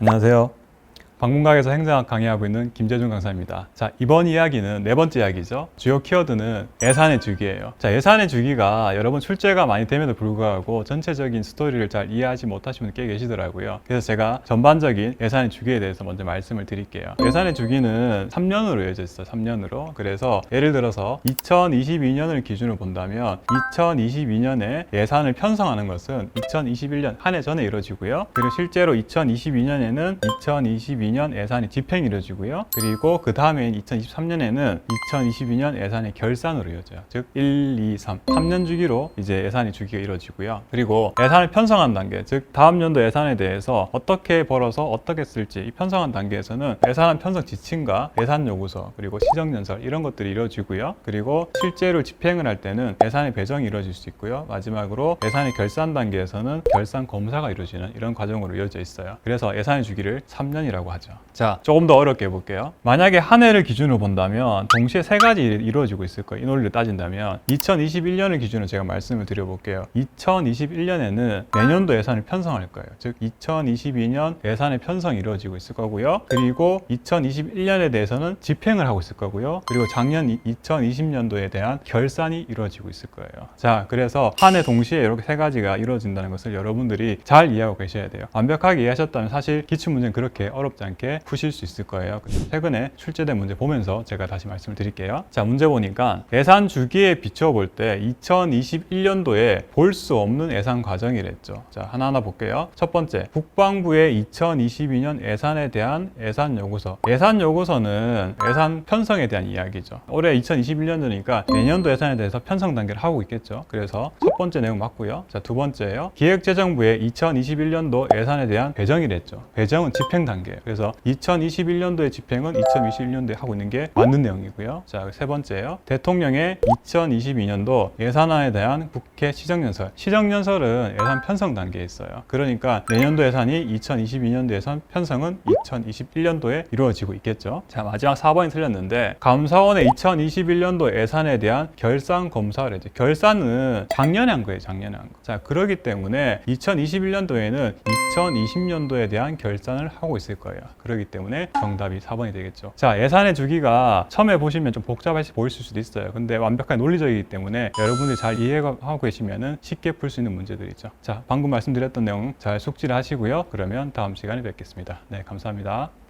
안녕하세요. 방문각에서 행정학 강의하고 있는 김재준 강사입니다. 자, 이번 이야기는 네 번째 이야기죠. 주요 키워드는 예산의 주기예요. 자, 예산의 주기가 여러분 출제가 많이 됨에도 불구하고 전체적인 스토리를 잘 이해하지 못하시는 분 꽤 계시더라고요. 그래서 제가 전반적인 예산의 주기에 대해서 먼저 말씀을 드릴게요. 예산의 주기는 3년으로 이어져 있어요. 3년으로. 그래서 예를 들어서 2022년을 기준으로 본다면 2022년에 예산을 편성하는 것은 2021년 한 해 전에 이루어지고요. 그리고 실제로 2022년에는 2022년 예산이 집행이 이루어지고요. 그리고 그 다음에 2023년에는 2022년 예산의 결산으로 이루어져요. 즉 1, 2, 3, 3년 주기로 이제 예산이 주기가 이루어지고요. 그리고 예산을 편성한 단계, 즉 다음 연도 예산에 대해서 어떻게 벌어서 어떻게 쓸지 이 편성한 단계에서는 예산 편성 지침과 예산 요구서 그리고 시정 연설 이런 것들이 이루어지고요. 그리고 실제로 집행을 할 때는 예산의 배정이 이루어질 수 있고요. 마지막으로 예산의 결산 단계에서는 결산 검사가 이루어지는 이런 과정으로 이어져 있어요. 그래서 예산의 주기를 3년이라고 하죠. 자, 조금 더 어렵게 해볼게요. 만약에 한 해를 기준으로 본다면 동시에 세 가지 일이 이루어지고 있을 거예요. 이 논리를 따진다면 2021년을 기준으로 제가 말씀을 드려볼게요. 2021년에는 내년도 예산을 편성할 거예요. 즉 2022년 예산의 편성이 이루어지고 있을 거고요. 그리고 2021년에 대해서는 집행을 하고 있을 거고요. 그리고 작년 2020년도에 대한 결산이 이루어지고 있을 거예요. 자, 그래서 한 해 동시에 이렇게 세 가지가 이루어진다는 것을 여러분들이 잘 이해하고 계셔야 돼요. 완벽하게 이해하셨다면 사실 기출 문제는 그렇게 어렵지 않게 푸실 수 있을 거예요. 최근에 출제된 문제 보면서 제가 다시 말씀을 드릴게요. 자, 문제 보니까 예산 주기에 비춰볼 때 2021년도에 볼 수 없는 예산 과정이랬죠. 자, 하나하나 볼게요. 첫 번째, 국방부의 2022년 예산에 대한 예산 요구서. 예산 요구서는 예산 편성에 대한 이야기죠. 올해 2021년도니까 내년도 예산에 대해서 편성 단계를 하고 있겠죠. 그래서 첫 번째 내용 맞고요. 자, 두 번째예요. 기획재정부의 2021년도 예산에 대한 배정이랬죠. 배정은 집행 단계예요. 그래서 2021년도의 집행은 2021년도에 하고 있는 게 맞는 내용이고요. 자, 세 번째예요. 대통령의 2022년도 예산안에 대한 국회 시정연설. 시정연설은 예산 편성 단계에 있어요. 그러니까 내년도 예산이 2022년도 예산 편성은 2021년도에 이루어지고 있겠죠. 자, 마지막 4번이 틀렸는데 감사원의 2021년도 예산에 대한 결산 검사를 했죠. 결산은 작년에 한 거예요. 작년에 한 거. 자, 그러기 때문에 2021년도에는 2020년도에 대한 결산을 하고 있을 거예요. 그렇기 때문에 정답이 4번이 되겠죠. 자, 예산의 주기가 처음에 보시면 좀 복잡하게 보일 수도 있어요. 근데 완벽하게 논리적이기 때문에 여러분들이 잘 이해하고 계시면은 쉽게 풀 수 있는 문제들이죠. 자, 방금 말씀드렸던 내용 잘 숙지를 하시고요. 그러면 다음 시간에 뵙겠습니다. 네, 감사합니다.